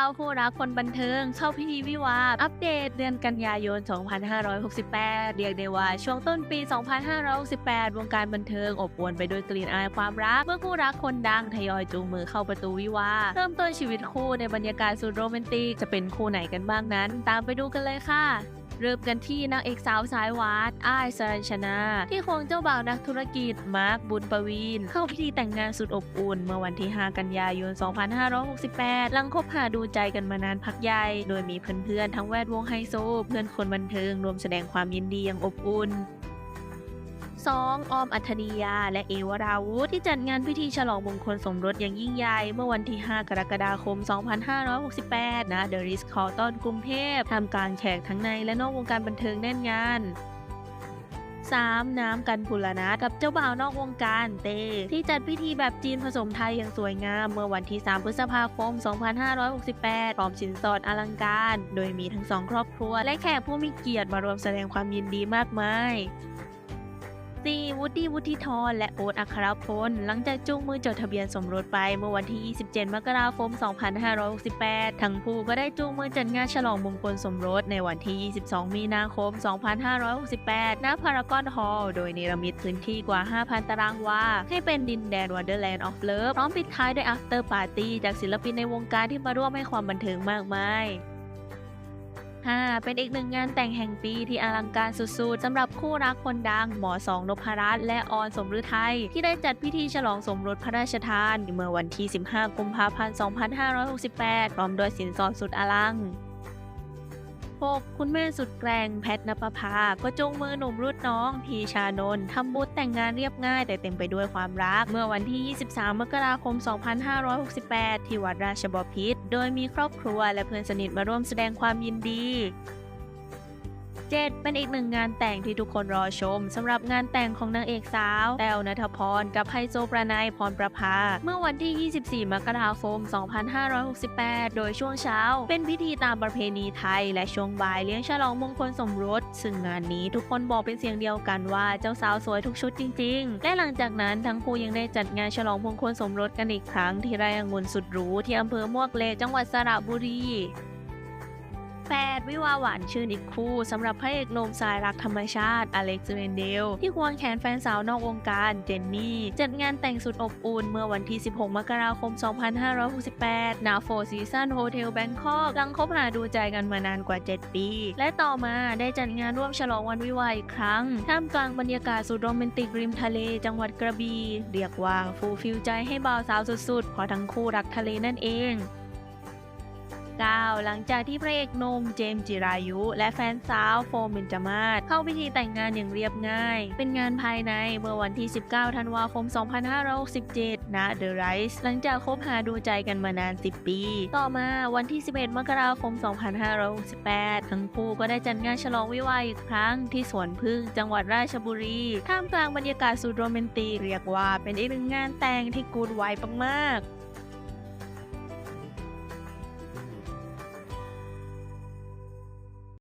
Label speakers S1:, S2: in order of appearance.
S1: 9คู่รักคนบันเทิง เข้าพิธีวิวาอัปเดตเดือนกันยายน 2568 เรียกได้ว่า ช่วงต้นปี 2568 วงการบันเทิงอบอวลไปด้วยกลิ่นอายความรัก เมื่อคู่รักคนดังทยอยจูงมือเข้าประตูวิวาเริ่มต้นชีวิตคู่ในบรรยากาศสุดโรแมนติกจะเป็นคู่ไหนกันบ้างนั้น ตามไปดูกันเลยค่ะ เริ่มกันที่นางเอกสาวสายหวานอ้ายสรัญชนา ที่ควงเจ้าบ่าวนักธุรกิจมาร์คบุญประวีน เข้าพิธีแต่งงานสุดอบอุ่น เมื่อวันที่ 5 กันยายน 2568 หลังคบหาดูใจกันมานานพักใหญ่ โดยมีเพื่อนๆ ทั้งแวดวงไฮโซ เพื่อนคนบันเทิงรวมแสดงความยินดีอย่างอบอุ่น 2. ออมอัธนียา และเอวราวุธที่จัดงานพิธีฉลองมงคลสมรสอย่างยิ่งใหญ่ เมื่อวันที่ 5 กรกฎาคม 2568ณเดอะริสคอ l ตันกรุงเทพทำกลางแขกทั้งในและนอกวงการบันเทิงแน่นงาน 3. น้ำกันพุลนาถกับเจ้าบ่าวนอกวงการเต ที่จัดพิธีแบบจีนผสมไทยอย่างสวยงาม เมื่อวันที่ 3 พฤษภาคม 2568พร้อมสินสอดอลังการ โดยมีทั้งสองครอบครัว และแขกผู้มีเกียรติมารวมแสดงความยินดีมากมาย 4. วูดดี้วุฒิธรและโอ๊ตอัครพล หลังจากจูงมือจดทะเบียนสมรสไปเมื่อวันที่ 27 มกราคม 2568 ทั้งคู่ก็ได้จูงมือจัดงานฉลองมงคลสมรสในวันที่ 22 มีนาคม 2568 ณ พารากอนฮอลล์ โดยเนรมิตพื้นที่กว่า 5,000 ตารางวา ให้เป็นดินแดน Wonderland of Love พร้อมปิดท้ายด้วย After Party จากศิลปินในวงการที่มาร่วมให้ความบันเทิงมากมาย 5. เป็นอีกหนึ่งงานแต่งแห่งปีที่อลังการสุดๆสำหรับคู่รักคนดัง หมอสองนพรัตน์และออนสมฤทัยที่ได้จัดพิธีฉลองสมรสพระราชทาน เมื่อวันที่ 15 กุมภาพันธ์ 2568 พร้อมด้วยสินสอดสุดอลัง 6. คุณแม่สุดแกร่งแพทนปภา ก็จูงมือหนุ่มรุ่นน้องพีชานนท์ทำบุญแต่งงานเรียบง่าย แต่เต็มไปด้วยความรัก เมื่อวันที่ 23 มกราคม 2568 ที่วัดราชบพิตรโดยมีครอบครัวและเพื่อนสนิทมาร่วมแสดงความยินดี 7. เป็นอีกหนึ่งงานแต่งที่ทุกคนรอชมสำหรับงานแต่งของนางเอกสาว แต้วนัทพร กับไฮโซประนายพรประภา เมื่อวันที่ 24 มกราคม 2568 โดยช่วงเช้า เป็นพิธีตามประเพณีไทย และช่วงบ่ายเลี้ยงฉลองมงคลสมรส ซึ่งงานนี้ทุกคนบอกเป็นเสียงเดียวกันว่าเจ้าสาวสวยทุกชุดจริง ๆ และหลังจากนั้นทั้งคู่ยังได้จัดงานฉลองมงคลสมรสกันอีกครั้งที่ไร่องุ่นสุดหรูที่อำเภอมวกเลจังหวัดสระบุรี 8. วิวาห์หวานชื่นอีกคู่สำหรับพระเอกนมสายรักธรรมชาติอเล็กซ์เรนเดล ที่ควงแขนแฟนสาวนอกวงการเจนนี่จัดงานแต่งสุดอบอุ่นเมื่อวันที่ 16 มกราคม 2568 ณ โฟซีซันโฮเทลแบงคอกหลังคบหาดูใจกันมานานกว่า 7 ปี และต่อมาได้จัดงานร่วมฉลองวันวิวาอีกครั้ง ท่ามกลางบรรยากาศสุดโรแมนติกริมทะเลจังหวัดกระบี่เรียกว่าฟูลฟิลใจให้บ่าวสาวสุดๆเพราะทั้งคู่รักทะเลนั่นเอง 9 หลังจากที่พระเอกนมเจมจิรายุ และแฟนสาวโฟมเบนจามาศเข้าพิธีแต่งงานอย่างเรียบง่าย เป็นงานภายในเมื่อวันที่ 19 ธันวาคม 2567ณ The Rise หลังจากคบหาดูใจกันมานาน 10 ปี ต่อมาวันที่ 11 มกราคม 2568 ทั้งคู่ก็ได้จัดงานฉลองวิวาอีกครั้งที่สวนพึ่งจังหวัดราชบุรี ท่ามกลางบรรยากาศสุดโรแมนติกเรียกว่าเป็นอีกหนึ่งงานแต่งที่กูดไวมากๆ